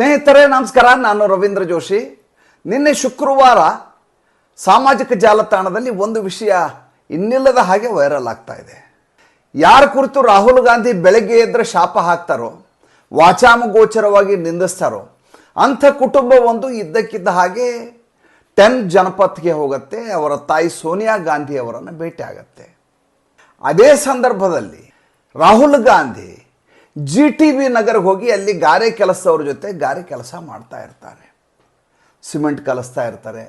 ಸ್ನೇಹಿತರೇ, ನಮಸ್ಕಾರ. ನಾನು ರವೀಂದ್ರ ಜೋಶಿ. ನಿನ್ನೆ ಶುಕ್ರವಾರ ಸಾಮಾಜಿಕ ಜಾಲತಾಣದಲ್ಲಿ ಒಂದು ವಿಷಯ ಇನ್ನಿಲ್ಲದ ಹಾಗೆ ವೈರಲ್ ಆಗ್ತಾ ಇದೆ. ಯಾರ ಕುರಿತು ರಾಹುಲ್ ಗಾಂಧಿ ಬೆಳಗ್ಗೆ ಎದ್ರೆ ಶಾಪ ಹಾಕ್ತಾರೋ, ವಾಚಾಮಗೋಚರವಾಗಿ ನಿಂದಿಸ್ತಾರೋ, ಅಂಥ ಕುಟುಂಬ ಒಂದು ಇದ್ದಕ್ಕಿದ್ದ ಹಾಗೆ ಟೆನ್ ಜನಪಥ್ಗೆ ಹೋಗುತ್ತೆ, ಅವರ ತಾಯಿ ಸೋನಿಯಾ ಗಾಂಧಿ ಅವರನ್ನು ಭೇಟಿ ಆಗತ್ತೆ. ಅದೇ ಸಂದರ್ಭದಲ್ಲಿ Rahul Gandhi G T B ನಗರಕ್ಕೆ ಹೋಗಿ ಅಲ್ಲಿ ಗಾರೆ ಕೆಲಸದವ್ರ ಜೊತೆ ಗಾರೆ ಕೆಲಸ ಮಾಡ್ತಾ ಇರ್ತಾರೆ. ಸಿಮೆಂಟ್ ಕಲಿಸ್ತಾ ಇರ್ತಾರೆ,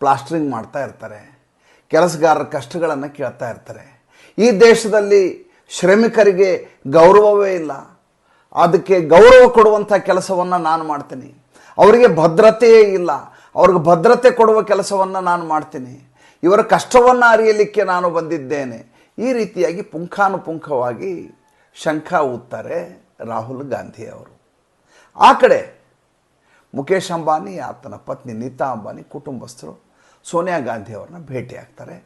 ಪ್ಲಾಸ್ಟ್ರಿಂಗ್ ಮಾಡ್ತಾ ಇರ್ತಾರೆ, ಕೆಲಸಗಾರರ ಕಷ್ಟಗಳನ್ನು ಕೇಳ್ತಾ ಇರ್ತಾರೆ. ಈ ದೇಶದಲ್ಲಿ ಶ್ರಮಿಕರಿಗೆ ಗೌರವವೇ ಇಲ್ಲ. ಅದಕ್ಕೆ ಗೌರವ ಕೊಡುವಂಥ ಕೆಲಸವನ್ನು ನಾನು ಮಾಡ್ತೀನಿ. ಅವರಿಗೆ ಭದ್ರತೆಯೇ ಇಲ್ಲ. ಅವ್ರಿಗೆ ಭದ್ರತೆ ಕೊಡುವ ಕೆಲಸವನ್ನು ನಾನು ಮಾಡ್ತೀನಿ. ಇವರ ಕಷ್ಟವನ್ನು ಅರಿಯಲಿಕ್ಕೆ ನಾನು ಬಂದಿದ್ದೇನೆ. ಈ ರೀತಿಯಾಗಿ ಪುಂಖಾನುಪುಂಖವಾಗಿ ಶಂಖ ಊದ್ತಾರೆ ರಾಹುಲ್ ಗಾಂಧಿ ಅವರು. ಆ ಕಡೆ ಮುಖೇಶ್ ಅಂಬಾನಿ, ಆತನ ಪತ್ನಿ ನೀತಾ ಅಂಬಾನಿ ಕುಟುಂಬಸ್ಥರು ಸೋನಿಯಾ ಗಾಂಧಿ ಅವ್ರನ್ನ ಭೇಟಿ ಆಗ್ತಾರೆ.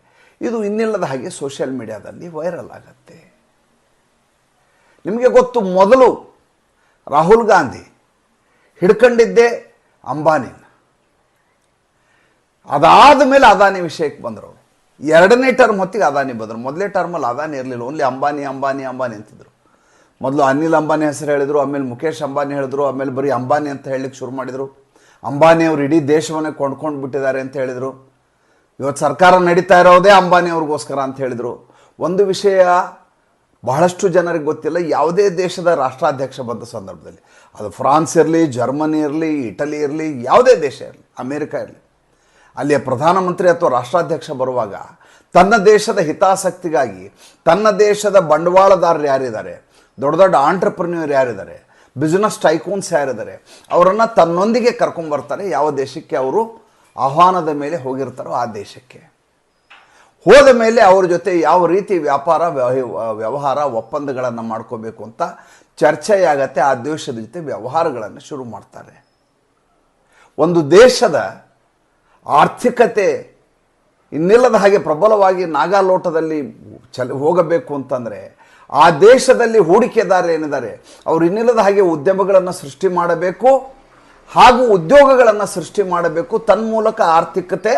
ಇದು ಇನ್ನಿಲ್ಲದ ಹಾಗೆ ಸೋಷಿಯಲ್ ಮೀಡಿಯಾದಲ್ಲಿ ವೈರಲ್ ಆಗತ್ತೆ. ನಿಮಗೆ ಗೊತ್ತು, ಮೊದಲು ರಾಹುಲ್ ಗಾಂಧಿ ಹಿಡ್ಕೊಂಡಿದ್ದೆ ಅಂಬಾನಿನ. ಅದಾದ ಮೇಲೆ ಅದಾನಿ ವಿಷಯಕ್ಕೆ ಬಂದರು ಎರಡನೇ ಟರ್ಮ್ ಹೊತ್ತಿಗೆ ಅದಾನಿ ಬಂದರು. ಮೊದಲೇ ಟರ್ಮಲ್ಲಿ ಅದಾನಿ ಇರಲಿಲ್ಲ. ಓನ್ಲಿ ಅಂಬಾನಿ ಅಂಬಾನಿ ಅಂಬಾನಿ ಅಂತಿದ್ರು. ಮೊದಲು ಅನಿಲ್ ಅಂಬಾನಿ ಹೆಸರು ಹೇಳಿದರು, ಆಮೇಲೆ ಮುಖೇಶ್ ಅಂಬಾನಿ ಹೇಳಿದ್ರು, ಆಮೇಲೆ ಬರೀ ಅಂಬಾನಿ ಅಂತ ಹೇಳಲಿಕ್ಕೆ ಶುರು ಮಾಡಿದರು. ಅಂಬಾನಿ ಅವರು ಇಡೀ ದೇಶವನ್ನೇ ಕೊಂಡ್ಕೊಂಡು ಬಿಟ್ಟಿದ್ದಾರೆ ಅಂತ ಹೇಳಿದರು. ಇವತ್ತು ಸರ್ಕಾರ ನಡೀತಾ ಇರೋದೇ ಅಂಬಾನಿ ಅವ್ರಿಗೋಸ್ಕರ ಅಂತ ಹೇಳಿದರು. ಒಂದು ವಿಷಯ ಬಹಳಷ್ಟು ಜನರಿಗೆ ಗೊತ್ತಿಲ್ಲ, ಯಾವುದೇ ದೇಶದ ರಾಷ್ಟ್ರಾಧ್ಯಕ್ಷ ಬಂದ ಸಂದರ್ಭದಲ್ಲಿ. ಅದು ಫ್ರಾನ್ಸ್ ಇರಲಿ, ಜರ್ಮನಿ ಇರಲಿ, ಇಟಲಿ ಇರಲಿ, ಯಾವುದೇ ದೇಶ ಇರಲಿ, ಅಮೇರಿಕ ಇರಲಿ. ಅಲ್ಲಿಯ ಪ್ರಧಾನಮಂತ್ರಿ ಅಥವಾ ರಾಷ್ಟ್ರಾಧ್ಯಕ್ಷ ಬರುವಾಗ ತನ್ನ ದೇಶದ ಹಿತಾಸಕ್ತಿಗಾಗಿ, ತನ್ನ ದೇಶದ ಬಂಡವಾಳದಾರರು ಯಾರಿದ್ದಾರೆ? ದೊಡ್ಡ ದೊಡ್ಡ ಆಂಟ್ರಪ್ರನ್ಯೂರ್ ಯಾರಿದ್ದಾರೆ? ಬಿಸ್ನೆಸ್ ಟೈಕೂನ್ಸ್ ಯಾರಿದ್ದಾರೆ? ಅವರನ್ನು ತನ್ನೊಂದಿಗೆ ಕರ್ಕೊಂಬರ್ತಾರೆ ಯಾವ ದೇಶಕ್ಕೆ ಅವರು ಆಹ್ವಾನದ ಮೇಲೆ ಹೋಗಿರ್ತಾರೋ ಆ ದೇಶಕ್ಕೆ. ಹೋದ ಮೇಲೆ ಅವ್ರ ಜೊತೆ ಯಾವ ರೀತಿ ವ್ಯಾಪಾರ ವ್ಯವ- ವ್ಯವಹಾರ, ಒಪ್ಪಂದಗಳನ್ನು ಮಾಡ್ಕೋಬೇಕು ಅಂತ ಚರ್ಚೆಯಾಗತ್ತೆ. ಆ ದೇಶದ ಜೊತೆ ವ್ಯವಹಾರಗಳನ್ನು ಶುರು ಮಾಡ್ತಾರೆ. ಒಂದು ದೇಶದ ಆರ್ಥಿಕತೆ ಇನ್ನಿಲ್ಲದ ಹಾಗೆ ಪ್ರಬಲವಾಗಿ ನಾಗಾಲೋಟದಲ್ಲಿ ಚಲ ಹೋಗಬೇಕು ಅಂತಂದರೆ ಆ ದೇಶದಲ್ಲಿ ಹೂಡಿಕೆದಾರರು ಏನಿದ್ದಾರೆ? ಅವರು ಇನ್ನಿಲ್ಲದ ಹಾಗೆ ಉದ್ಯಮಗಳನ್ನು ಸೃಷ್ಟಿ ಮಾಡಬೇಕು ಹಾಗೂ ಉದ್ಯೋಗಗಳನ್ನು ಸೃಷ್ಟಿ ಮಾಡಬೇಕು, ತನ್ಮೂಲಕ ಆರ್ಥಿಕತೆ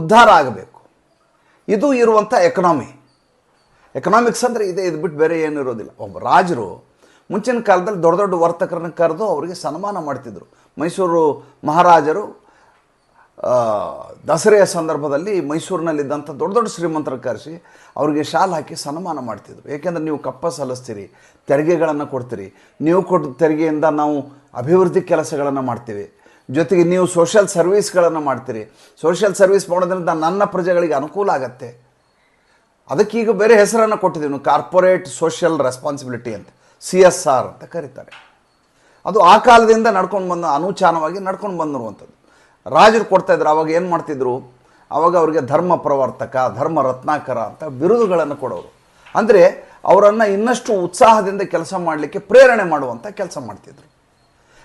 ಉದ್ಧಾರ ಆಗಬೇಕು. ಇದು ಇರುವಂಥ ಎಕನಾಮಿ ಎಕನಾಮಿಕ್ಸ್ ಅಂದರೆ ಇದೆ, ಇದು ಬಿಟ್ಟು ಬೇರೆ ಏನು ಇರೋದಿಲ್ಲ. ಒಬ್ಬ ರಾಜರು ಮುಂಚಿನ ಕಾಲದಲ್ಲಿ ದೊಡ್ಡ ದೊಡ್ಡ ವರ್ತಕರನ್ನು ಕರೆದು ಅವರಿಗೆ ಸನ್ಮಾನ ಮಾಡ್ತಿದ್ರು. ಮೈಸೂರು ಮಹಾರಾಜರು ದಸರೆಯ ಸಂದರ್ಭದಲ್ಲಿ ಮೈಸೂರಿನಲ್ಲಿದ್ದಂಥ ದೊಡ್ಡ ದೊಡ್ಡ ಶ್ರೀಮಂತರ ಕರೆಸಿ ಅವರಿಗೆ ಶಾಲ್ ಹಾಕಿ ಸನ್ಮಾನ ಮಾಡ್ತಿದ್ರು. ಏಕೆಂದರೆ ನೀವು ಕಪ್ಪ ಸಲ್ಲಿಸ್ತೀರಿ ತೆರಿಗೆಗಳನ್ನು ಕೊಡ್ತೀರಿ. ನೀವು ಕೊಟ್ಟ ತೆರಿಗೆಯಿಂದ ನಾವು ಅಭಿವೃದ್ಧಿ ಕೆಲಸಗಳನ್ನು ಮಾಡ್ತೀವಿ. ಜೊತೆಗೆ ನೀವು ಸೋಷಿಯಲ್ ಸರ್ವೀಸ್ಗಳನ್ನು ಮಾಡ್ತೀರಿ. ಸೋಷಿಯಲ್ ಸರ್ವೀಸ್ ಮಾಡೋದ್ರಿಂದ ನನ್ನ ಪ್ರಜೆಗಳಿಗೆ ಅನುಕೂಲ ಆಗತ್ತೆ. ಅದಕ್ಕೆ ಈಗ ಬೇರೆ ಹೆಸರನ್ನು ಕೊಟ್ಟಿದ್ದೀವಿ. ಕಾರ್ಪೊರೇಟ್ ಸೋಷಿಯಲ್ ರೆಸ್ಪಾನ್ಸಿಬಿಲಿಟಿ ಅಂತ ಸಿ ಎಸ್ ಆರ್ ಅಂತ ಕರೀತಾರೆ. ಅದು ಆ ಕಾಲದಿಂದ ನಡ್ಕೊಂಡು ಬಂದ ಅನುಚಾನವಾಗಿ ನಡ್ಕೊಂಡು ಬಂದಿರುವಂಥದ್ದು. ರಾಜರು ಕೊಡ್ತಾ ಇದ್ರು, ಅವಾಗ ಏನು ಮಾಡ್ತಿದ್ರು? ಅವಾಗ ಅವರಿಗೆ ಧರ್ಮ ಪ್ರವರ್ತಕ, ಧರ್ಮ ರತ್ನಾಕರ ಅಂತ ಬಿರುದುಗಳನ್ನು ಕೊಡೋರು. ಅಂದರೆ ಅವರನ್ನು ಇನ್ನಷ್ಟು ಉತ್ಸಾಹದಿಂದ ಕೆಲಸ ಮಾಡಲಿಕ್ಕೆ ಪ್ರೇರಣೆ ಮಾಡುವಂಥ ಕೆಲಸ ಮಾಡ್ತಿದ್ರು.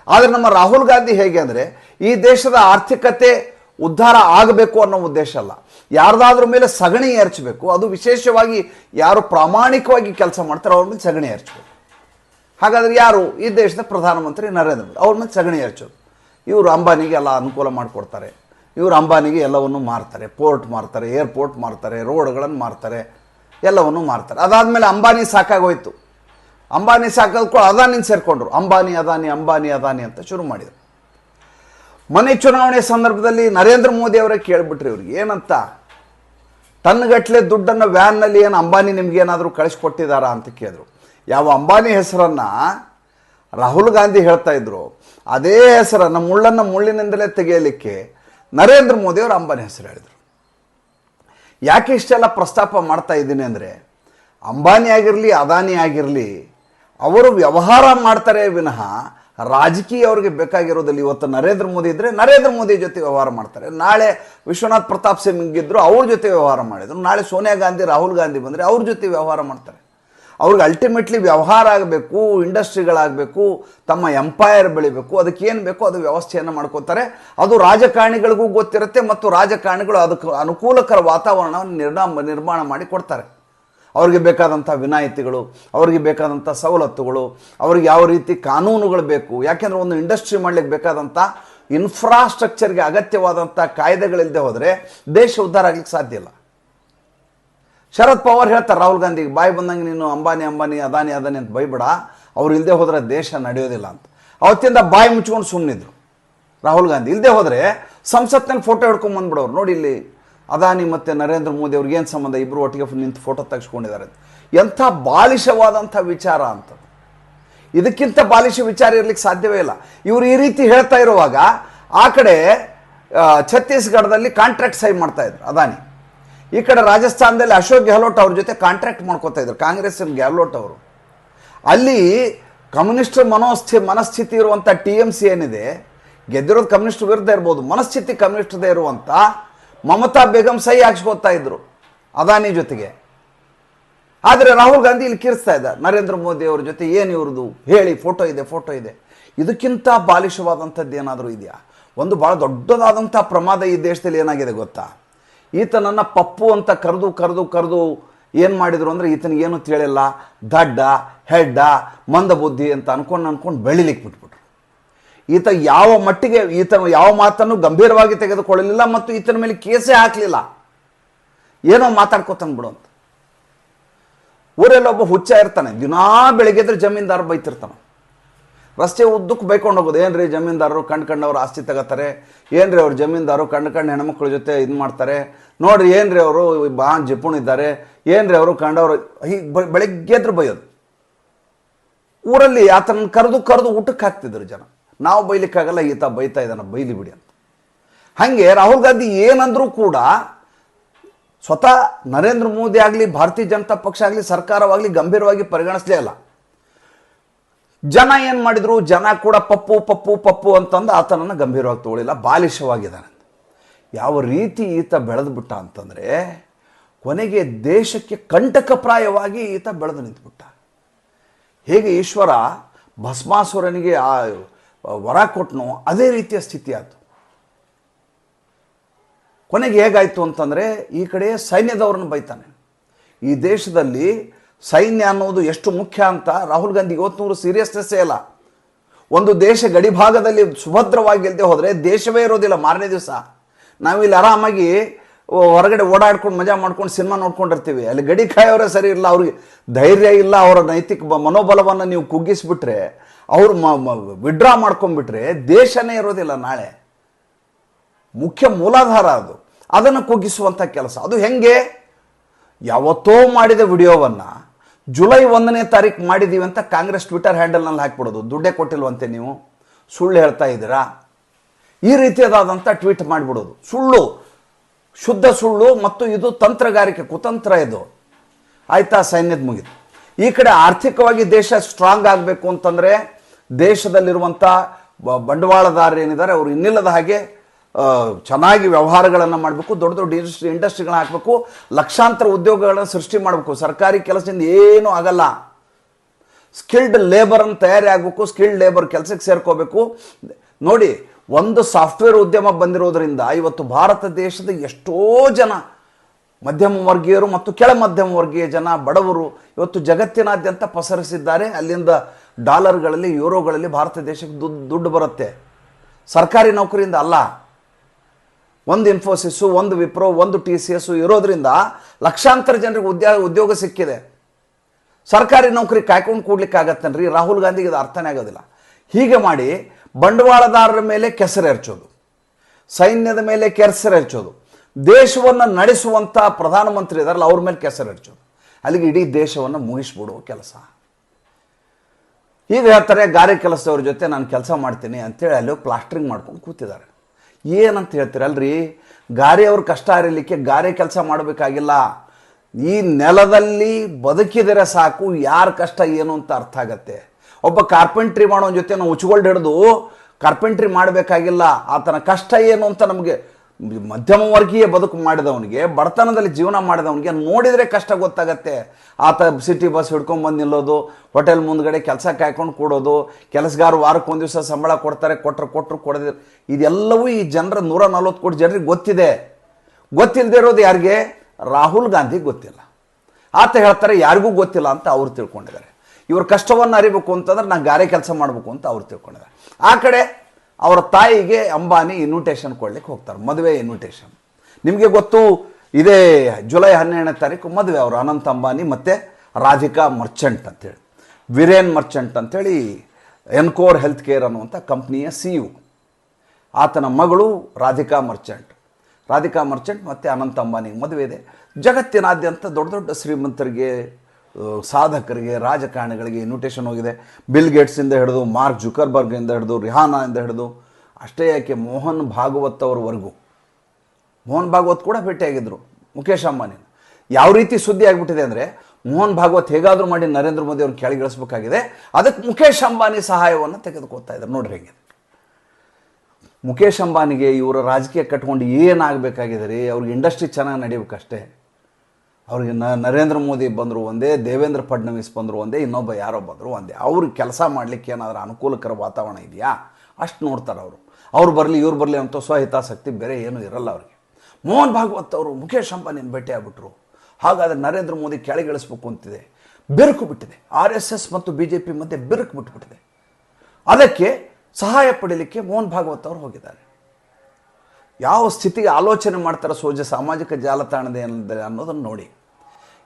ಆದರೆ ನಮ್ಮ ರಾಹುಲ್ ಗಾಂಧಿ ಹೇಗೆ ಅಂದರೆ, ಈ ದೇಶದ ಆರ್ಥಿಕತೆ ಉದ್ಧಾರ ಆಗಬೇಕು ಅನ್ನೋ ಉದ್ದೇಶ ಅಲ್ಲ. ಯಾರ್ದಾದ್ರ ಮೇಲೆ ಸಗಣಿ ಎರಚಬೇಕು ಅದು ವಿಶೇಷವಾಗಿ ಯಾರು ಪ್ರಾಮಾಣಿಕವಾಗಿ ಕೆಲಸ ಮಾಡ್ತಾರೆ ಅವ್ರ ಮೇಲೆ ಸಗಣಿ ಎರಚಬೇಕು ಹಾಗಾದರೆ ಯಾರು? ಈ ದೇಶದ ಪ್ರಧಾನಮಂತ್ರಿ ನರೇಂದ್ರ ಮೋದಿ. ಅವ್ರ ಮೇಲೆ ಸಗಣಿ ಎರಚೋದು ಇವರು ಅಂಬಾನಿಗೆ ಎಲ್ಲ ಅನುಕೂಲ ಮಾಡಿಕೊಡ್ತಾರೆ. ಇವರು ಅಂಬಾನಿಗೆ ಎಲ್ಲವನ್ನು ಮಾರ್ತಾರೆ. ಪೋರ್ಟ್ ಮಾರ್ತಾರೆ, ಏರ್ಪೋರ್ಟ್ ಮಾರ್ತಾರೆ ರೋಡ್ಗಳನ್ನು ಮಾರ್ತಾರೆ, ಎಲ್ಲವನ್ನು ಮಾರ್ತಾರೆ. ಅದಾದಮೇಲೆ ಅಂಬಾನಿ ಸಾಕಾಗೋಯ್ತು. ಅಂಬಾನಿ ಸಾಕಾದ್ಕೊಂಡು ಅದಾನಿನ ಸೇರಿಕೊಂಡ್ರು. ಅಂಬಾನಿ, ಅದಾನಿ ಅಂಬಾನಿ, ಅದಾನಿ ಅಂತ ಶುರು ಮಾಡಿದರು. ಮನೆ ಚುನಾವಣೆ ಸಂದರ್ಭದಲ್ಲಿ ನರೇಂದ್ರ ಮೋದಿ ಅವರೇ ಕೇಳಿಬಿಟ್ರಿ ಇವ್ರಿಗೆ, ಏನಂತ? ಟನ್ಗಟ್ಟಲೆ ದುಡ್ಡನ್ನು ವ್ಯಾನ್ನಲ್ಲಿ ಏನು ಅಂಬಾನಿ ನಿಮ್ಗೇನಾದರೂ ಕಳಿಸ್ಕೊಟ್ಟಿದ್ದಾರಾ ಅಂತ ಕೇಳಿದ್ರು. ಯಾವ ಅಂಬಾನಿ ಹೆಸರನ್ನು ರಾಹುಲ್ ಗಾಂಧಿ ಹೇಳ್ತಾ ಇದ್ರು, ಅದೇ ಹೆಸರನ್ನು ಮುಳ್ಳನ್ನು ಮುಳ್ಳಿನಿಂದಲೇ ತೆಗೆಯಲಿಕ್ಕೆ ನರೇಂದ್ರ ಮೋದಿ ಅವರು ಅಂಬಾನಿ ಹೆಸರು ಹೇಳಿದರು. ಯಾಕೆ ಇಷ್ಟೆಲ್ಲ ಪ್ರಸ್ತಾಪ ಮಾಡ್ತಾ ಇದ್ದೀನಿ ಅಂದರೆ, ಅಂಬಾನಿ ಆಗಿರಲಿ, ಅದಾನಿ ಆಗಿರಲಿ, ಅವರು ವ್ಯವಹಾರ ಮಾಡ್ತಾರೆ ವಿನಃ ರಾಜಕೀಯ ಅವರಿಗೆ ಬೇಕಾಗಿರೋದಿಲ್ಲ ಇವತ್ತು ನರೇಂದ್ರ ಮೋದಿ ಇದ್ದರೆ ನರೇಂದ್ರ ಮೋದಿ ಜೊತೆ ವ್ಯವಹಾರ ಮಾಡ್ತಾರೆ. ನಾಳೆ ವಿಶ್ವನಾಥ್ ಪ್ರತಾಪ್ ಸಿಂಗ್ ಇದ್ದರು ಅವ್ರ ಜೊತೆ ವ್ಯವಹಾರ ಮಾಡಿದರು. ನಾಳೆ ಸೋನಿಯಾ ಗಾಂಧಿ, ರಾಹುಲ್ ಗಾಂಧಿ ಬಂದರೆ ಅವ್ರ ಜೊತೆ ವ್ಯವಹಾರ ಮಾಡ್ತಾರೆ. ಅವ್ರಿಗೆ ಅಲ್ಟಿಮೇಟ್ಲಿ ವ್ಯವಹಾರ ಆಗಬೇಕು ಇಂಡಸ್ಟ್ರಿಗಳಾಗಬೇಕು ತಮ್ಮ ಎಂಪೈರ್ ಬೆಳಿಬೇಕು, ಅದಕ್ಕೆ ಏನು ಬೇಕೋ ಅದು ವ್ಯವಸ್ಥೆಯನ್ನು ಮಾಡ್ಕೋತಾರೆ. ಅದು ರಾಜಕಾರಣಿಗಳಿಗೂ ಗೊತ್ತಿರುತ್ತೆ ಮತ್ತು ರಾಜಕಾರಣಿಗಳು ಅದಕ್ಕೆ ಅನುಕೂಲಕರ ವಾತಾವರಣವನ್ನು ನಿರ್ಣಾಮ, ನಿರ್ಮಾಣ ಮಾಡಿ ಕೊಡ್ತಾರೆ. ಅವ್ರಿಗೆ ಬೇಕಾದಂಥ ವಿನಾಯಿತಿಗಳು, ಅವ್ರಿಗೆ ಬೇಕಾದಂಥ ಸವಲತ್ತುಗಳು, ಅವ್ರಿಗೆ ಯಾವ ರೀತಿ ಕಾನೂನುಗಳು ಬೇಕು, ಯಾಕೆಂದ್ರೆ ಒಂದು ಇಂಡಸ್ಟ್ರಿ ಮಾಡ್ಲಿಕ್ಕೆ ಬೇಕಾದಂಥ ಇನ್ಫ್ರಾಸ್ಟ್ರಕ್ಚರ್ಗೆ ಅಗತ್ಯವಾದಂಥ ಕಾಯ್ದೆಗಳಿಲ್ಲದೆ ಹೋದರೆ ದೇಶ ಉದ್ಧಾರ ಆಗಲಿಕ್ಕೆ ಸಾಧ್ಯ ಇಲ್ಲ. ಶರದ್ ಪವಾರ್ ಹೇಳ್ತಾರೆ ರಾಹುಲ್ ಗಾಂಧಿಗೆ, ಬಾಯಿ ಬಂದಂಗೆ ನೀನು ಅಂಬಾನಿ ಅಂಬಾನಿ, ಅದಾನಿ ಅದಾನಿ ಅಂತ ಬೈಬೇಡ, ಅವ್ರು ಇಲ್ಲದೆ ಹೋದರೆ ದೇಶ ನಡೆಯೋದಿಲ್ಲ ಅಂತ. ಅವತ್ತಿಂದ ಬಾಯಿ ಮುಚ್ಕೊಂಡು ಸುಮ್ಮನಿದ್ರು ರಾಹುಲ್ ಗಾಂಧಿ. ಇಲ್ಲದೆ ಹೋದರೆ ಸಂಸತ್ನಲ್ಲಿ ಫೋಟೋ ಹಿಡ್ಕೊಂಡ್ ಬಂದ್ಬಿಡೋರು. ನೋಡಿ ಇಲ್ಲಿ ಅದಾನಿ ಮತ್ತು ನರೇಂದ್ರ ಮೋದಿ ಅವ್ರಿಗೆ ಏನು ಸಂಬಂಧ? ಇಬ್ಬರು ಒಟ್ಟಿಗೆ ನಿಂತು ಫೋಟೋ ತೆಗೆಸ್ಕೊಂಡಿದ್ದಾರೆ. ಎಂಥ ಬಾಲಿಷವಾದಂಥ ವಿಚಾರ ಅಂತ ಇದಕ್ಕಿಂತ ಬಾಲಿಶ ವಿಚಾರ ಇರಲಿಕ್ಕೆ ಸಾಧ್ಯವೇ ಇಲ್ಲ. ಇವರು ಈ ರೀತಿ ಹೇಳ್ತಾ ಇರುವಾಗ ಆ ಕಡೆ ಛತ್ತೀಸ್ಗಢದಲ್ಲಿ ಕಾಂಟ್ರಾಕ್ಟ್ ಸೈನ್ ಮಾಡ್ತಾ ಇದ್ರು ಅದಾನಿ. ಈ ಕಡೆ ರಾಜಸ್ಥಾನದಲ್ಲಿ ಅಶೋಕ್ ಗೆಹ್ಲೋಟ್ ಅವ್ರ ಜೊತೆ ಕಾಂಟ್ರಾಕ್ಟ್ ಮಾಡ್ಕೋತಾ ಇದ್ರು, ಕಾಂಗ್ರೆಸ್ಸಿನ ಗೆಹ್ಲೋಟ್ ಅವರು. ಅಲ್ಲಿ ಕಮ್ಯುನಿಸ್ಟ್ ಮನೋಸ್ಥಿ, ಮನಸ್ಥಿತಿ ಇರುವಂಥ ಟಿ ಎಂ ಸಿ ಏನಿದೆ, ಗೆದ್ದಿರೋದು ಕಮ್ಯುನಿಸ್ಟ್ ವಿರುದ್ಧ ಇರ್ಬೋದು, ಮನಸ್ಥಿತಿ ಕಮ್ಯುನಿಸ್ಟ್ದೇ ಇರುವಂಥ ಮಮತಾ ಬೇಗಂ ಸಹಿ ಹಾಕ್ಸ್ಕೊತಾ ಇದ್ರು, ಅದಾನಿ ಜೊತೆಗೆ. ಆದರೆ ರಾಹುಲ್ ಗಾಂಧಿ ಇಲ್ಲಿ ಕಿರಿಸ್ತಾ ಇದ್ದ ನರೇಂದ್ರ ಮೋದಿ ಅವ್ರ ಜೊತೆ ಏನು ಇವ್ರದ್ದು ಹೇಳಿ, ಫೋಟೋ ಇದೆ ಫೋಟೋ ಇದೆ. ಇದಕ್ಕಿಂತ ಬಾಲಿಶವಾದಂಥದ್ದು ಏನಾದರೂ ಇದೆಯಾ? ಒಂದು ಭಾಳ ದೊಡ್ಡದಾದಂಥ ಪ್ರಮಾದ ಈ ದೇಶದಲ್ಲಿ ಏನಾಗಿದೆ ಗೊತ್ತಾ? ಈತನನ್ನು ಪಪ್ಪು ಅಂತ ಕರೆದು ಕರೆದು ಕರೆದು ಏನು ಮಾಡಿದ್ರು ಅಂದರೆ ಏನು ತಿಳಿಯಲ್ಲ ದಡ್ಡ, ಹೆಡ್ಡ ಮಂದ ಬುದ್ಧಿ ಅಂತ ಅನ್ಕೊಂಡು ಅನ್ಕೊಂಡು ಬೆಳಿಲಿಕ್ಕೆ ಬಿಟ್ಬಿಟ್ರು. ಈತ ಯಾವ ಮಟ್ಟಿಗೆ ಈತ ಯಾವ ಮಾತನ್ನು ಗಂಭೀರವಾಗಿ ತೆಗೆದುಕೊಳ್ಳಲಿಲ್ಲ ಮತ್ತು ಈತನ ಮೇಲೆ ಕೇಸೇ ಹಾಕಲಿಲ್ಲ. ಏನೋ ಮಾತಾಡ್ಕೋತಾನೆ ಬಿಡು ಅಂತ. ಊರಲ್ಲಿ ಒಬ್ಬ ಹುಚ್ಚ ಇರ್ತಾನೆ, ದಿನಾ ಬೆಳಗ್ಗೆದ್ರೆ ಜಮೀನ್ದಾರ ಬೈತಿರ್ತಾನೆ. ರಸ್ತೆ ಉದ್ದಕ್ಕೆ ಬೈಕೊಂಡು ಹೋಗೋದು. ಏನ್ರಿ ಜಮೀನ್ದಾರರು ಕಂಡು ಕಂಡವ್ರು ಆಸ್ತಿ ತಗೋತಾರೆ? ಏನ್ರಿ ಅವ್ರು ಜಮೀನ್ದಾರು ಕಂಡು ಕಂಡು ಹೆಣ್ಮಕ್ಳ ಜೊತೆ ಇದು ಮಾಡ್ತಾರೆ? ನೋಡ್ರಿ, ಏನ್ರಿ ಅವರು ಬಾ ಜಿಪುಣಿದ್ದಾರೆ ಏನ್ರಿ ಅವರು ಕಂಡವರು ಹೀಗೆ ಬೆಳಗ್ಗೆ ಎದ್ರು ಬೈಯೋದು. ಊರಲ್ಲಿ ಆತನ ಕರೆದು ಕರೆದು ಊಟಕ್ಕೆ ಹಾಕ್ತಿದ್ರು ಜನ. ನಾವು ಬೈಲಿಕ್ಕಾಗಲ್ಲ, ಈತ ಬೈತಾ ಇದ್ದಾನೆ, ಬೈಲಿ ಬಿಡಿ ಅಂತ. ಹಾಗೆ ರಾಹುಲ್ ಗಾಂಧಿ ಏನಂದರೂ ಕೂಡ ಸ್ವತಃ ನರೇಂದ್ರ ಮೋದಿ ಆಗಲಿ, ಭಾರತೀಯ ಜನತಾ ಪಕ್ಷ ಆಗಲಿ, ಸರ್ಕಾರವಾಗಲಿ ಗಂಭೀರವಾಗಿ ಪರಿಗಣಿಸಲೇ ಇಲ್ಲ ಜನ ಏನು ಮಾಡಿದ್ರು? ಜನ ಕೂಡ ಪಪ್ಪು ಪಪ್ಪು ಪಪ್ಪು ಅಂತಂದು ಆತನನ್ನು ಗಂಭೀರವಾಗಿ ತಗೊಳ್ಳಿಲ್ಲ. ಬಾಲಿಶವಾಗಿದ್ದಾನೆ ಯಾವ ರೀತಿ ಈತ ಬೆಳೆದು ಬಿಟ್ಟ ಅಂತಂದರೆ, ಕೊನೆಗೆ ದೇಶಕ್ಕೆ ಕಂಟಕಪ್ರಾಯವಾಗಿ ಈತ ಬೆಳೆದು ನಿಂತುಬಿಟ್ಟ. ಹೇಗೆ ಈಶ್ವರ ಭಸ್ಮಾಸುರನಿಗೆ ಆ ವರ ಕೊಟ್ಟನೋ ಅದೇ ರೀತಿಯ ಸ್ಥಿತಿ ಆಯಿತು. ಕೊನೆಗೆ ಹೇಗಾಯಿತು ಅಂತಂದರೆ, ಈ ಕಡೆ ಸೈನ್ಯದವ್ರನ್ನ ಬೈತಾನೆ. ಈ ದೇಶದಲ್ಲಿ ಸೈನ್ಯ ಅನ್ನೋದು ಎಷ್ಟು ಮುಖ್ಯ ಅಂತ ರಾಹುಲ್ ಗಾಂಧಿ ಇವತ್ತು ಸೀರಿಯಸ್ನೆಸ್ಸೇ ಇಲ್ಲ. ಒಂದು ದೇಶ ಗಡಿಭಾಗದಲ್ಲಿ ಸುಭದ್ರವಾಗಿ ಇಲ್ದೆ ಹೋದರೆ ದೇಶವೇ ಇರೋದಿಲ್ಲ ಮಾರನೇ ದಿವಸ. ನಾವಿಲ್ಲಿ ಆರಾಮಾಗಿ ಹೊರಗಡೆ ಓಡಾಡ್ಕೊಂಡು ಮಜಾ ಮಾಡ್ಕೊಂಡು ಸಿನಿಮಾ ನೋಡ್ಕೊಂಡಿರ್ತೀವಿ. ಅಲ್ಲಿ ಗಡಿ ಕಾಯೋರೇ ಸರಿ ಇಲ್ಲ, ಅವ್ರಿಗೆ ಧೈರ್ಯ ಇಲ್ಲ, ಅವರ ನೈತಿಕ ಮನೋಬಲವನ್ನು ನೀವು ಕುಗ್ಗಿಸ್ಬಿಟ್ರೆ, ಅವರು ವಿಡ್ರಾ ಮಾಡ್ಕೊಂಡ್ಬಿಟ್ರೆ ದೇಶನೇ ಇರೋದಿಲ್ಲ ನಾಳೆ. ಮುಖ್ಯ ಮೂಲಾಧಾರ ಅದು. ಅದನ್ನು ಕುಗ್ಗಿಸುವಂಥ ಕೆಲಸ. ಅದು ಹೆಂಗೆ? ಯಾವತ್ತೋ ಮಾಡಿದ ವಿಡಿಯೋವನ್ನು ಜುಲೈ ಒಂದನೇ ತಾರೀಕು ಮಾಡಿದ್ದೀವಿ ಅಂತ ಕಾಂಗ್ರೆಸ್ ಟ್ವಿಟರ್ ಹ್ಯಾಂಡಲ್ನಲ್ಲಿ ಹಾಕ್ಬಿಡೋದು. ದುಡ್ಡೇ ಕೊಟ್ಟಿಲ್ವಂತೆ ನೀವು. ಸುಳ್ಳು ಹೇಳ್ತಾ ಇದ್ದೀರಾ? ಈ ರೀತಿಯಾದಂಥ ಟ್ವೀಟ್ ಮಾಡಿಬಿಡೋದು. ಸುಳ್ಳು. ಶುದ್ಧ ಸುಳ್ಳು ಮತ್ತು ಇದು ತಂತ್ರಗಾರಿಕೆ, ಕುತಂತ್ರ ಇದು. ಆಯ್ತಾ, ಸೈನ್ಯದ ಮುಗಿತು. ಈ ಕಡೆ ಆರ್ಥಿಕವಾಗಿ ದೇಶ ಸ್ಟ್ರಾಂಗ್ ಆಗಬೇಕು ಅಂತಂದರೆ ದೇಶದಲ್ಲಿರುವಂಥ ಬಂಡವಾಳದಾರರು ಏನಿದ್ದಾರೆ, ಅವರು ಇನ್ನಿಲ್ಲದ ಹಾಗೆ ಚೆನ್ನಾಗಿ ವ್ಯವಹಾರಗಳನ್ನು ಮಾಡಬೇಕು, ದೊಡ್ಡ ದೊಡ್ಡ ಇಂಡಸ್ಟ್ರಿ ಇಂಡಸ್ಟ್ರಿಗಳನ್ನ ಹಾಕಬೇಕು, ಲಕ್ಷಾಂತರ ಉದ್ಯೋಗಗಳನ್ನು ಸೃಷ್ಟಿ ಮಾಡಬೇಕು. ಸರ್ಕಾರಿ ಕೆಲಸದಿಂದ ಏನೂ ಆಗಲ್ಲ. ಸ್ಕಿಲ್ಡ್ ಲೇಬರನ್ನು ತಯಾರಿ ಆಗಬೇಕು ಸ್ಕಿಲ್ಡ್ ಲೇಬರ್ ಕೆಲಸಕ್ಕೆ ಸೇರ್ಕೋಬೇಕು. ನೋಡಿ, ಒಂದು ಸಾಫ್ಟ್ವೇರ್ ಉದ್ಯಮ ಬಂದಿರೋದರಿಂದ ಇವತ್ತು ಭಾರತ ದೇಶದ ಎಷ್ಟೋ ಜನ ಮಧ್ಯಮ ವರ್ಗೀಯರು ಮತ್ತು ಕೆಳ ಮಧ್ಯಮ ವರ್ಗೀಯ ಜನ, ಬಡವರು ಇವತ್ತು ಜಗತ್ತಿನಾದ್ಯಂತ ಪಸರಿಸಿದ್ದಾರೆ. ಅಲ್ಲಿಂದ ಡಾಲರ್ಗಳಲ್ಲಿ ಯೂರೋಗಳಲ್ಲಿ ಭಾರತ ದೇಶಕ್ಕೆ ದುಡ್ಡು ದುಡ್ಡು ಬರುತ್ತೆ. ಸರ್ಕಾರಿ ನೌಕರಿಯಿಂದ ಅಲ್ಲ. ಒಂದು ಇನ್ಫೋಸಿಸ್ಸು ಒಂದು ವಿಪ್ರೋ ಒಂದು ಟಿ ಸಿ ಎಸ್ಸು ಇರೋದ್ರಿಂದ ಲಕ್ಷಾಂತರ ಜನರಿಗೆ ಉದ್ಯೋಗ ಉದ್ಯೋಗ ಸಿಕ್ಕಿದೆ. ಸರ್ಕಾರಿ ನೌಕರಿ ಕಾಯ್ಕೊಂಡು ಕೂಡ್ಲಿಕ್ಕಾಗತ್ತನ್ರಿ? ರಾಹುಲ್ ಗಾಂಧಿಗೆ ಇದು ಅರ್ಥನೇ ಆಗೋದಿಲ್ಲ. ಹೀಗೆ ಮಾಡಿ ಬಂಡವಾಳದಾರರ ಮೇಲೆ ಕೆಸರು ಕೆಸರೆರ್ಚೋದು ಸೈನ್ಯದ ಮೇಲೆ ಕೆಸರು ಕೆಸರೆರ್ಚೋದು ದೇಶವನ್ನು ನಡೆಸುವಂಥ ಪ್ರಧಾನಮಂತ್ರಿ ಇದಾರಲ್ಲ, ಅವ್ರ ಮೇಲೆ ಕೆಸರೆರ್ಚೋದು ಅಲ್ಲಿಗೆ ಇಡೀ ದೇಶವನ್ನು ಮುಗಿಸ್ಬಿಡುವ ಕೆಲಸ. ಈಗ ಹೇಳ್ತಾರೆ, ಗಾರೆ ಕೆಲಸದವ್ರ ಜೊತೆ ನಾನು ಕೆಲಸ ಮಾಡ್ತೀನಿ ಅಂತೇಳಿ ಅಲ್ಲಿ ಪ್ಲಾಸ್ಟ್ರಿಂಗ್ ಮಾಡ್ಕೊಂಡು ಕೂತಿದ್ದಾರೆ. ಏನಂತ ಹೇಳ್ತೀರಲ್ರಿ? ಗಾರೆ ಅವ್ರ ಕಷ್ಟ ಅರಿಲಿಕ್ಕೆ ಗಾರೆ ಕೆಲಸ ಮಾಡಬೇಕಾಗಿಲ್ಲ. ಈ ನೆಲದಲ್ಲಿ ಬದುಕಿದರೆ ಸಾಕು, ಯಾರ ಕಷ್ಟ ಏನು ಅಂತ ಅರ್ಥ ಆಗತ್ತೆ. ಒಬ್ಬ ಕಾರ್ಪೆಂಟ್ರಿ ಮಾಡೋ ಜೊತೆ ನಾವು ಉಚ್ಕೊಂಡು ಹಿಡಿದು, ಕಾರ್ಪೆಂಟ್ರಿ ಮಾಡಬೇಕಾಗಿಲ್ಲ. ಆತನ ಕಷ್ಟ ಏನು ಅಂತ ನಮಗೆ ಮಧ್ಯಮ ವರ್ಗೀಯ ಬದುಕು ಮಾಡಿದವನಿಗೆ, ಬಡತನದಲ್ಲಿ ಜೀವನ ಮಾಡಿದವನಿಗೆ ನೋಡಿದರೆ ಕಷ್ಟ ಗೊತ್ತಾಗತ್ತೆ. ಆತ ಸಿಟಿ ಬಸ್ ಹಿಡ್ಕೊಂಡು ಬಂದು ನಿಲ್ಲೋದು, ಹೋಟೆಲ್ ಮುಂದ್ಗಡೆ ಕೆಲಸ ಕಾಯ್ಕೊಂಡು ಕೊಡೋದು ಕೆಲಸಗಾರ ವಾರಕ್ಕೆ ಒಂದು ದಿವಸ ಸಂಬಳ ಕೊಡ್ತಾರೆ ಕೊಟ್ಟರು ಕೊಟ್ಟರು ಕೊಡದಿಲ್ಲ ಇದೆಲ್ಲವೂ ಈ ಜನರ ನೂರ ನಲ್ವತ್ತು ಕೋಟಿ ಜನರಿಗೆ ಗೊತ್ತಿದೆ. ಗೊತ್ತಿಲ್ಲದೆ ಇರೋದು ಯಾರಿಗೆ? ರಾಹುಲ್ ಗಾಂಧಿ ಗೊತ್ತಿಲ್ಲ. ಆತ ಹೇಳ್ತಾರೆ, ಯಾರಿಗೂ ಗೊತ್ತಿಲ್ಲ ಅಂತ ಅವ್ರು ತಿಳ್ಕೊಂಡಿದ್ದಾರೆ. ಇವ್ರ ಕಷ್ಟವನ್ನು ಅರಿಬೇಕು ಅಂತಂದ್ರೆ ನಾನು ಗಾರೆ ಕೆಲಸ ಮಾಡಬೇಕು ಅಂತ ಅವ್ರು ತಿಳ್ಕೊಂಡಿದ್ದಾರೆ. ಆ ಕಡೆ ಅವರ ತಾಯಿಗೆ ಅಂಬಾನಿ ಇನ್ವಿಟೇಷನ್ ಕೊಡ್ಲಿಕ್ಕೆ ಹೋಗ್ತಾರೆ, ಮದುವೆ ಇನ್ವಿಟೇಷನ್ ನಿಮಗೆ ಗೊತ್ತು, ಇದೇ ಜುಲೈ ಹನ್ನೆರಡನೇ ತಾರೀಕು ಮದುವೆ, ಅವರು ಅನಂತ ಅಂಬಾನಿ ಮತ್ತು ರಾಧಿಕಾ ಮರ್ಚೆಂಟ್ ಅಂತೇಳಿ ವಿರೇನ್ ಮರ್ಚೆಂಟ್ ಅಂತೇಳಿ ಎನ್ಕೋರ್ ಹೆಲ್ತ್ ಕೇರ್ ಅನ್ನುವಂಥ ಕಂಪ್ನಿಯ ಸಿ ಯು ಆತನ ಮಗಳು ರಾಧಿಕಾ ಮರ್ಚೆಂಟ್ ರಾಧಿಕಾ ಮರ್ಚೆಂಟ್ ಮತ್ತು ಅನಂತ ಅಂಬಾನಿಗೆ ಮದುವೆ ಇದೆ. ಜಗತ್ತಿನಾದ್ಯಂತ ದೊಡ್ಡ ದೊಡ್ಡ ಶ್ರೀಮಂತರಿಗೆ ಸಾಧಕರಿಗೆ, ರಾಜಕಾರಣಿಗಳಿಗೆ ಇನ್ವಿಟೇಷನ್ ಹೋಗಿದೆ. ಬಿಲ್ ಗೇಟ್ಸಿಂದ ಹಿಡಿದು ಮಾರ್ಕ್ ಜುಕರ್ಬರ್ಗಿಂದ ಹಿಡಿದು ಇಂದ ಹಿಡಿದು, ಅಷ್ಟೇ ಯಾಕೆ ಮೋಹನ್ ಭಾಗವತ್ ಅವರವರೆಗೂ? ಮೋಹನ್ ಭಾಗವತ್ ಕೂಡ ಭೇಟಿಯಾಗಿದ್ದರು ಮುಖೇಶ್ ಅಂಬಾನಿ ಯಾವ ರೀತಿ ಸುದ್ದಿ ಆಗಿಬಿಟ್ಟಿದೆ ಅಂದರೆ, ಮೋಹನ್ ಭಾಗವತ್ ಹೇಗಾದರೂ ಮಾಡಿ ನರೇಂದ್ರ ಮೋದಿ ಅವ್ರನ್ನ ಕೆಳಗಿಳಿಸ್ಬೇಕಾಗಿದೆ ಅದಕ್ಕೆ ಮುಖೇಶ್ ಅಂಬಾನಿ ಸಹಾಯವನ್ನು ತೆಗೆದುಕೊಳ್ತಾ ಇದ್ದಾರೆ. ನೋಡ್ರಿ ಹೇಗೆ. ಮುಖೇಶ್ ಅಂಬಾನಿಗೆ ಇವರ ರಾಜಕೀಯ ಕಟ್ಕೊಂಡು ಏನಾಗಬೇಕಾಗಿದೆ ರೀ ಅವ್ರಿಗೆ ಇಂಡಸ್ಟ್ರಿ ಚೆನ್ನಾಗಿ ನಡಿಬೇಕಷ್ಟೇ. ಅವ್ರಿಗೆ ನರೇಂದ್ರ ಮೋದಿ ಬಂದರು ಒಂದೇ, ದೇವೇಂದ್ರ ಫಡ್ನವೀಸ್ ಬಂದರು ಒಂದೇ, ಇನ್ನೊಬ್ಬ ಯಾರೋ ಬಂದರು ಒಂದೇ. ಅವ್ರಿಗೆ ಕೆಲಸ ಮಾಡಲಿಕ್ಕೆ ಏನಾದರೂ ಅನುಕೂಲಕರ ವಾತಾವರಣ ಇದೆಯಾ? ಅಷ್ಟು ನೋಡ್ತಾರೆ ಅವರು. ಅವ್ರು ಬರಲಿ, ಇವ್ರು ಬರಲಿ ಅಂತ ಸ್ವಹಿತಾಸಕ್ತಿ ಬೇರೆ ಏನೂ ಇರಲ್ಲ ಅವ್ರಿಗೆ. ಮೋಹನ್ ಭಾಗವತ್ ಅವರು ಮುಖೇಶ್ ಅಂಬಾನಿನ ಭೇಟಿ ಆಗ್ಬಿಟ್ರು. ಹಾಗಾದರೆ ನರೇಂದ್ರ ಮೋದಿ ಕೆಳಗಿಳಿಸ್ಬೇಕು ಅಂತಿದೆ. ಬಿರುಕು ಬಿಟ್ಟಿದೆ. ಆರ್ ಎಸ್ ಎಸ್ ಮತ್ತು ಬಿ ಜೆ ಪಿ ಮಧ್ಯೆ ಬಿರುಕು ಬಿಟ್ಟುಬಿಟ್ಟಿದೆ ಅದಕ್ಕೆ ಸಹಾಯ ಪಡೀಲಿಕ್ಕೆ ಮೋಹನ್ ಭಾಗವತ್ ಅವರು ಹೋಗಿದ್ದಾರೆ. ಯಾವ ಸ್ಥಿತಿಗೆ ಆಲೋಚನೆ ಮಾಡ್ತಾರೆ ಸೋಜ ಸಾಮಾಜಿಕ ಜಾಲತಾಣದ ಏನಿದೆ ಅನ್ನೋದನ್ನು ನೋಡಿ.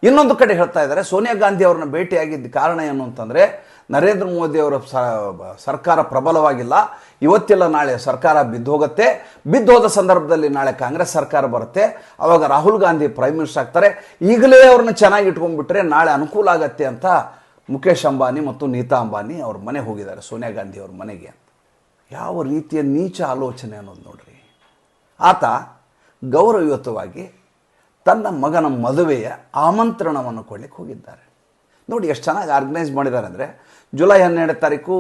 ಇನ್ನೊಂದು ಕಡೆ ಹೇಳ್ತಾ ಇದ್ದಾರೆ, ಸೋನಿಯಾ ಗಾಂಧಿ ಅವ್ರನ್ನ ಭೇಟಿಯಾಗಿದ್ದ ಕಾರಣ ಏನು ಅಂತಂದರೆ, ನರೇಂದ್ರ ಮೋದಿ ಅವರ ಸರ್ಕಾರ ಪ್ರಬಲವಾಗಿಲ್ಲ, ಇವತ್ತಿಲ್ಲ ನಾಳೆ ಸರ್ಕಾರ ಬಿದ್ದೋಗುತ್ತೆ, ಬಿದ್ದೋದ ಸಂದರ್ಭದಲ್ಲಿ ನಾಳೆ ಕಾಂಗ್ರೆಸ್ ಸರ್ಕಾರ ಬರುತ್ತೆ ಆವಾಗ ರಾಹುಲ್ ಗಾಂಧಿ ಪ್ರೈಮ್ ಮಿನಿಸ್ಟರ್ ಆಗ್ತಾರೆ, ಈಗಲೇ ಅವ್ರನ್ನ ಚೆನ್ನಾಗಿ ಇಟ್ಕೊಂಡ್ಬಿಟ್ರೆ ನಾಳೆ ಅನುಕೂಲ ಆಗತ್ತೆ ಅಂತ ಮುಖೇಶ್ ಅಂಬಾನಿ ಮತ್ತು ನೀತಾ ಅಂಬಾನಿ ಅವ್ರ ಮನೆ ಹೋಗಿದ್ದಾರೆ, ಸೋನಿಯಾ ಗಾಂಧಿ ಅವ್ರ ಮನೆಗೆ. ಯಾವ ರೀತಿಯ ನೀಚ ಆಲೋಚನೆ ಅನ್ನೋದು ನೋಡ್ರಿ. ಆತ ಗೌರವಯುತವಾಗಿ ತನ್ನ ಮಗನ ಮದುವೆಯ ಆಮಂತ್ರಣವನ್ನು ಕೊಡಲಿಕ್ಕೆ ಹೋಗಿದ್ದಾರೆ. ನೋಡಿ ಎಷ್ಟು ಚೆನ್ನಾಗಿ ಆರ್ಗನೈಸ್ ಮಾಡಿದ್ದಾರೆ ಅಂದರೆ ಜುಲೈ ಹನ್ನೆರಡು ತಾರೀಕು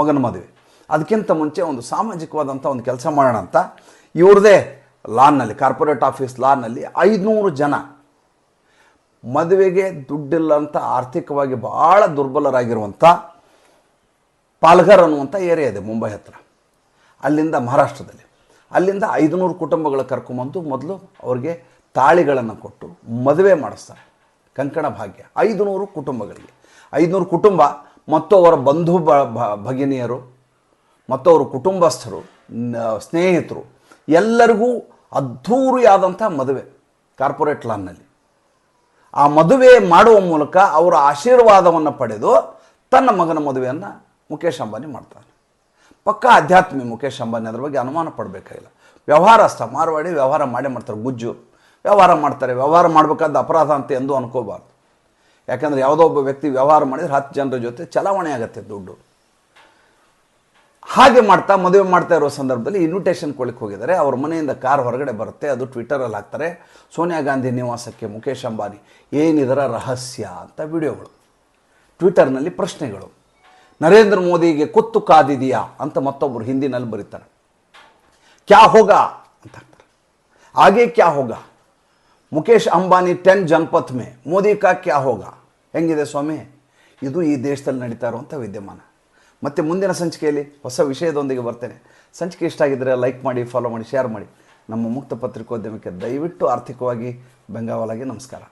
ಮಗನ ಮದುವೆ. ಅದಕ್ಕಿಂತ ಮುಂಚೆ ಒಂದು ಸಾಮಾಜಿಕವಾದಂಥ ಒಂದು ಕೆಲಸ ಮಾಡೋಣ ಅಂತ ಇವ್ರದೇ ಲಾನ್ನಲ್ಲಿ ಕಾರ್ಪೊರೇಟ್ ಆಫೀಸ್ ಲಾನ್ನಲ್ಲಿ ಐದುನೂರು ಜನ ಮದುವೆಗೆ ದುಡ್ಡಿಲ್ಲ ಅಂತ ಆರ್ಥಿಕವಾಗಿ ಭಾಳ ದುರ್ಬಲರಾಗಿರುವಂಥ ಪಾಲ್ಘರ್ ಅನ್ನುವಂಥ ಏರಿಯಾ ಇದೆ ಮುಂಬೈ ಹತ್ರ. ಅಲ್ಲಿಂದ ಮಹಾರಾಷ್ಟ್ರದಲ್ಲಿ. ಅಲ್ಲಿಂದ ಐದುನೂರು ಕುಟುಂಬಗಳ ಕರ್ಕೊಂಬಂದು ಮೊದಲು ಅವ್ರಿಗೆ ತಾಳಿಗಳನ್ನು ಕೊಟ್ಟು ಮದುವೆ ಮಾಡಿಸ್ತಾರೆ. ಕಂಕಣ ಭಾಗ್ಯ. ಐದುನೂರು ಕುಟುಂಬಗಳಿಗೆ. ಐದುನೂರು ಕುಟುಂಬ ಮತ್ತು ಅವರ ಬಂಧು ಬ ಭಗಿನಿಯರು ಮತ್ತು ಅವರ ಕುಟುಂಬಸ್ಥರು ಸ್ನೇಹಿತರು, ಎಲ್ಲರಿಗೂ ಅದ್ಧೂರಿಯಾದಂಥ ಮದುವೆ, ಕಾರ್ಪೊರೇಟ್ ಲಾನ್ನಲ್ಲಿ. ಆ ಮದುವೆ ಮಾಡುವ ಮೂಲಕ ಅವರ ಆಶೀರ್ವಾದವನ್ನು ಪಡೆದು ತನ್ನ ಮಗನ ಮದುವೆಯನ್ನು ಮುಖೇಶ್ ಅಂಬಾನಿ ಮಾಡ್ತಾನೆ ಪಕ್ಕ ಆಧ್ಯಾತ್ಮಿ ಮುಖೇಶ್ ಅಂಬಾನಿ ಅದ್ರ ಬಗ್ಗೆ ಅನುಮಾನ ಪಡಬೇಕಾಗಿಲ್ಲ. ವ್ಯವಹಾರಸ್ಥ ಮಾರ್ವಾಡಿ ವ್ಯವಹಾರ ಮಾಡೇ ಮಾಡ್ತಾರೆ, ಗುಜ್ಜು. ವ್ಯವಹಾರ ಮಾಡ್ತಾರೆ, ವ್ಯವಹಾರ ಮಾಡಬೇಕಾದ ಅಪರಾಧ ಅಂತ ಎಂದೂ ಅನ್ಕೋಬಾರ್ದು. ಯಾಕಂದರೆ ಯಾವುದೋ ಒಬ್ಬ ವ್ಯಕ್ತಿ ವ್ಯವಹಾರ ಮಾಡಿದರೆ ಹತ್ತು ಜನರ ಜೊತೆ ಚಲಾವಣೆ ಆಗುತ್ತೆ ದುಡ್ಡು. ಹಾಗೆ ಮಾಡ್ತಾ, ಮದುವೆ ಮಾಡ್ತಾ ಇರೋ ಸಂದರ್ಭದಲ್ಲಿ ಇನ್ವಿಟೇಷನ್ ಕೊಡ್ಲಿಕ್ಕೆ ಹೋಗಿದ್ದಾರೆ. ಅವ್ರ ಮನೆಯಿಂದ ಕಾರ್ ಹೊರಗಡೆ ಬರುತ್ತೆ, ಅದು ಟ್ವಿಟರಲ್ಲಿ ಹಾಕ್ತಾರೆ. ಸೋನಿಯಾ ಗಾಂಧಿ ನಿವಾಸಕ್ಕೆ ಮುಖೇಶ್ ಅಂಬಾನಿ, ಏನಿದರ ರಹಸ್ಯ ಅಂತ ವಿಡಿಯೋಗಳು. ಟ್ವಿಟರ್ನಲ್ಲಿ ಪ್ರಶ್ನೆಗಳು. ನರೇಂದ್ರ ಮೋದಿಗೆ ಕುತ್ತು ಕಾದಿದೆಯಾ ಅಂತ ಮತ್ತೊಬ್ಬರು ಹಿಂದಿನಲ್ಲಿ ಬರೀತಾರೆ. ಕ್ಯಾ ಹೋಗ ಅಂತ ಹಾಕ್ತಾರೆ ಹಾಗೆ ಕ್ಯಾ ಹೋಗ? ಮುಖೇಶ್ ಅಂಬಾನಿ ಟೆನ್ ಜನಪತ್ ಮೇ, ಮೋದಿ ಕಾ ಕ್ಯಾ ಹೋಗ? ಹೆಂಗಿದೆ ಸ್ವಾಮಿ? ಇದು ಈ ದೇಶದಲ್ಲಿ ನಡೀತಾ ಇರುವಂಥ ವಿದ್ಯಮಾನ. ಮತ್ತು ಮುಂದಿನ ಸಂಚಿಕೆಯಲ್ಲಿ ಹೊಸ ವಿಷಯದೊಂದಿಗೆ ಬರ್ತೇನೆ. ಸಂಚಿಕೆ ಇಷ್ಟ ಆಗಿದ್ದರೆ ಲೈಕ್ ಮಾಡಿ ಫಾಲೋ ಮಾಡಿ ಶೇರ್ ಮಾಡಿ. ನಮ್ಮ ಮುಕ್ತ ಪತ್ರಿಕೋದ್ಯಮಕ್ಕೆ ದಯವಿಟ್ಟು ಆರ್ಥಿಕವಾಗಿ ಬೆಂಗಾವಲಾಗಿ ನಮಸ್ಕಾರ.